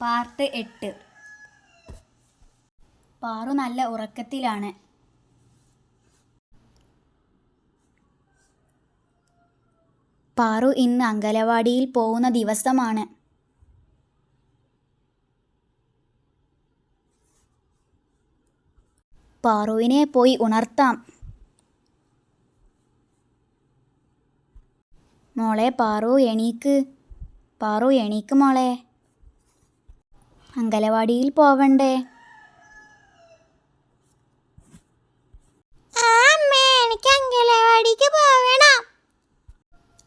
Part എട്ട്. പാറു നല്ല ഉറക്കത്തിലാണ്. പാറു ഇന്ന് അങ്കലവാടിയിൽ പോകുന്ന ദിവസമാണ്. പാറുവിനെ പോയി ഉണർത്താം. മോളെ പാറു എണീക്ക്. പാറു എണീക്ക് മോളെ. അങ്കലവാടിയിൽ പോവണ്ടേ? എനിക്ക് അങ്കലവാടിക്ക് പോകണം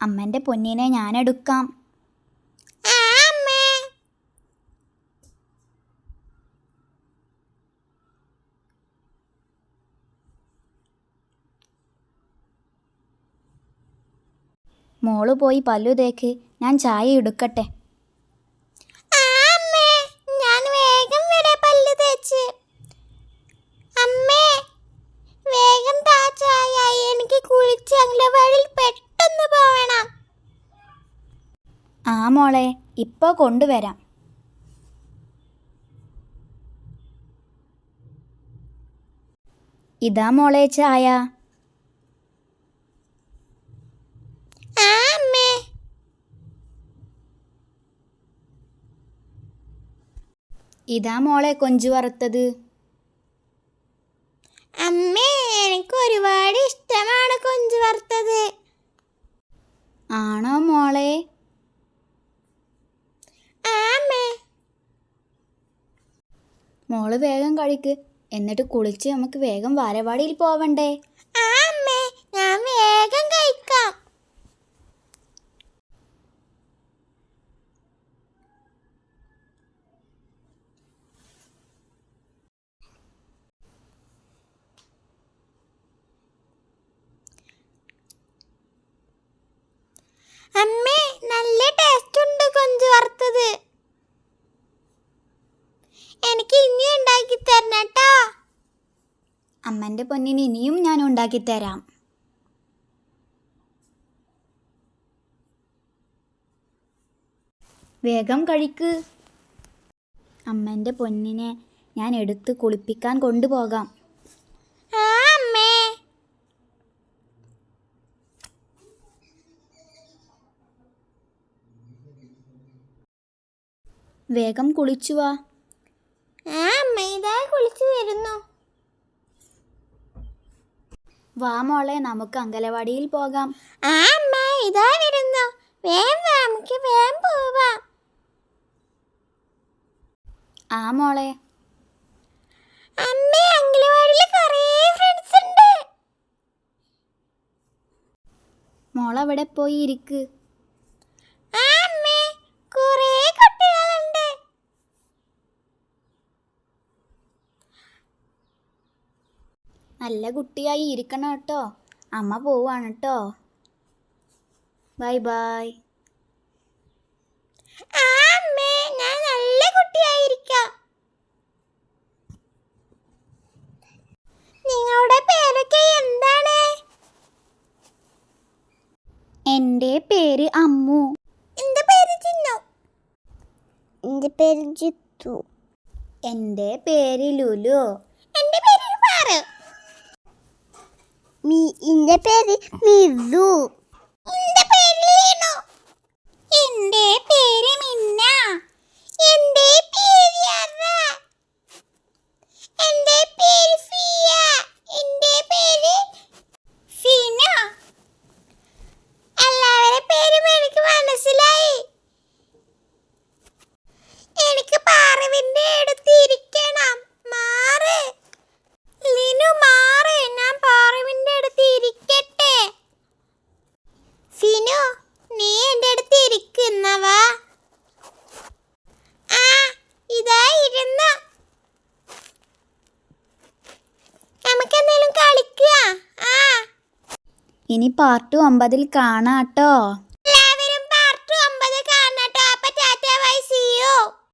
അമ്മന്റെ പൊന്നിനെ ഞാൻ എടുക്കാം അമ്മേ. മോൾ പോയി പല്ലു തേക്ക്. ഞാൻ ചായ എടുക്കട്ടെ ആ അമ്മേ ഞാൻ വേഗം വരെ പല്ല് തേച്ച് അമ്മേ വേഗം താ ചായ എനിക്ക് കുളിച്ച് അങ്കലവാടിയിൽ പെട്ടെന്ന് പോകണം ആ മോളെ ഇപ്പോൾ കൊണ്ടുവരാം. ഇതാ മോളെ ചായ. ഇതാ മോളെ കൊഞ്ചു വറുത്തത് അമ്മേ എനിക്ക് ഒരുപാട് ഇഷ്ടമാണ് കൊഞ്ച് വറുത്തത് ആണോ മോളെ ആ അമ്മേ മോൾ വേഗം കഴിക്ക് എന്നിട്ട് കുളിച്ച് നമുക്ക് വേഗം വാരവാടിയിൽ പോവണ്ടേ. ഞാൻ വേഗം കഴിക്കാം. അമ്മേ നല്ല ടേസ്റ്റ് ഉണ്ട് കൊഞ്ച് വറുത്തത് എനിക്ക് ഇനി ഉണ്ടാക്കി തരണം കേട്ടോ അമ്മന്റെ പൊന്നിന് ഇനിയും ഞാൻ ഉണ്ടാക്കി തരാം. വേഗം കഴിക്ക്. അമ്മന്റെ പൊന്നിനെ ഞാൻ എടുത്ത് കുളിപ്പിക്കാൻ കൊണ്ടുപോകാം. വേഗം കുളിച്ചു വാ ആ അമ്മ ഇതാ കുളിച്ചു വരുന്നു വാ മോളെ നമുക്ക് അങ്കലവാടിയിൽ പോകാം. ആ അമ്മ ഇതാ വരുന്നു. വേം വാ നമുക്ക് വേം പോവാം. ആ മോളെ. അമ്മേ അങ്കലവാടിയിൽ കുറേ ഫ്രണ്ട്സ് ഉണ്ട്. മോളവിടെ പോയി ഇരിക്ക് ആ അമ്മേ കുറേ കുട്ടികളുണ്ട് നല്ല കുട്ടിയായി ഇരിക്കണം കേട്ടോ. അമ്മ പോവാണ് കേട്ടോ. Bye bye. ഞാൻ നല്ല കുട്ടിയായിരിക്കാം. നിങ്ങളുടെ പേരൊക്കെ എന്താണ്? എന്റെ പേര് അമ്മു. എന്റെ പേര് ചിന്നു? എന്റെ പേര് ജിത്തു. എന്റെ പേര് ലുലു എന്റെ പേര് പാറു മീ എന്റെ പേര് മിതു ഇനി പാർട്ട് ഒമ്പതിൽ കാണാട്ടോ.